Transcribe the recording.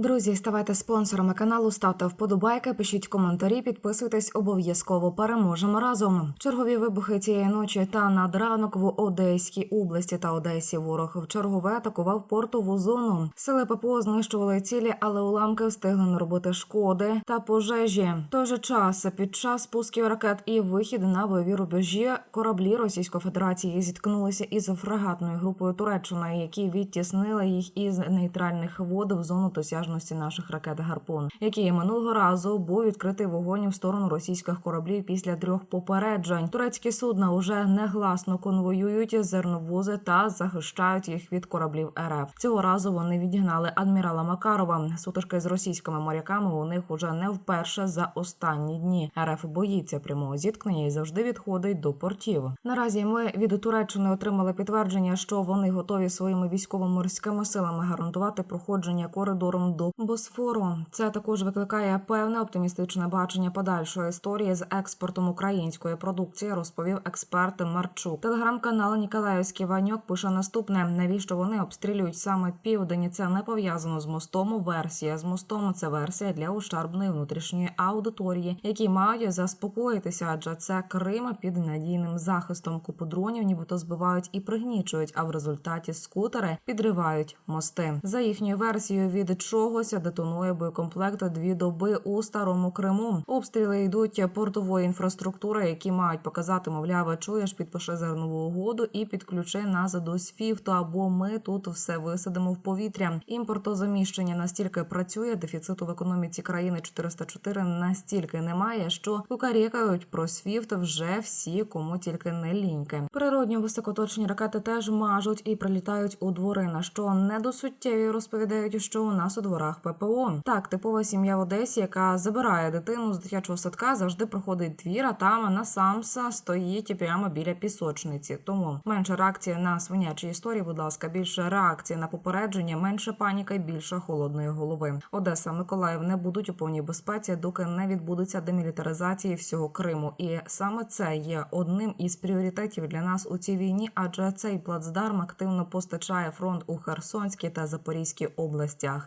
Друзі, ставайте спонсорами каналу, ставте вподобайки, пишіть коментарі, підписуйтесь обов'язково. Переможемо разом. Чергові вибухи цієї ночі та над ранок в Одеській області та Одесі. Ворог в чергове атакував портову зону. Сили ППО знищували цілі, але уламки встигли наробити шкоди та пожежі. Той же час під час пусків ракет і вихід на бойові рубежі кораблі Російської Федерації зіткнулися із фрегатною групою Туреччини, які відтіснили їх із нейтральних вод в зону досяжності наших ракет Гарпун, який минулого разу був відкритий вогонь в сторону російських кораблів після трьох попереджень. Турецькі судна уже негласно конвоюють зерновози та захищають їх від кораблів РФ. Цього разу вони відігнали адмірала Макарова. Сутички з російськими моряками у них уже не вперше за останні дні. РФ боїться прямого зіткнення і завжди відходить до портів. Наразі ми від Туреччини отримали підтвердження, що вони готові своїми військово-морськими силами гарантувати проходження коридором до Босфору. Це також викликає певне оптимістичне бачення подальшої історії з експортом української продукції, розповів експерт Марчук. Телеграм-канал Ніколаївський Ваньок пише наступне: навіщо вони обстрілюють саме південь? Це не пов'язано з мостом. Версія з мостом це версія для ущербної внутрішньої аудиторії, які мають заспокоїтися, адже це Крим під надійним захистом. Купу дронів, нібито збивають і пригнічують, а в результаті скутери підривають мости. За їхньою версією, від чогось детонує боєкомплект дві доби у старому Криму. Обстріли йдуть портової інфраструктури, які мають показати, мовляв, чуєш, підпиши зернову угоду і підключи нас до СФІФТу, або ми тут все висадимо в повітря. Імпортозаміщення настільки працює, дефіциту в економіці країни 404 настільки немає, що кукарікають про СФІФТ вже всі, кому тільки не ліньки. Природні високоточні ракети теж мажуть і прилітають у двори. На що недосуттєві розповідають, що у нас у дворах ППО. Так, типова сім'я в Одесі, яка забирає дитину з дитячого садка, завжди проходить двір, а там на самса стоїть прямо біля пісочниці. Тому менше реакції на свинячі історії, будь ласка, більше реакції на попередження, менше паніки, більше холодної голови. Одеса, Миколаїв не будуть у повній безпеці, доки не відбудеться демілітаризації всього Криму. І саме це є одним із пріоритетів для нас у цій війні, адже цей плацдарм активно постачає фронт у Херсонській та Запорізькій областях.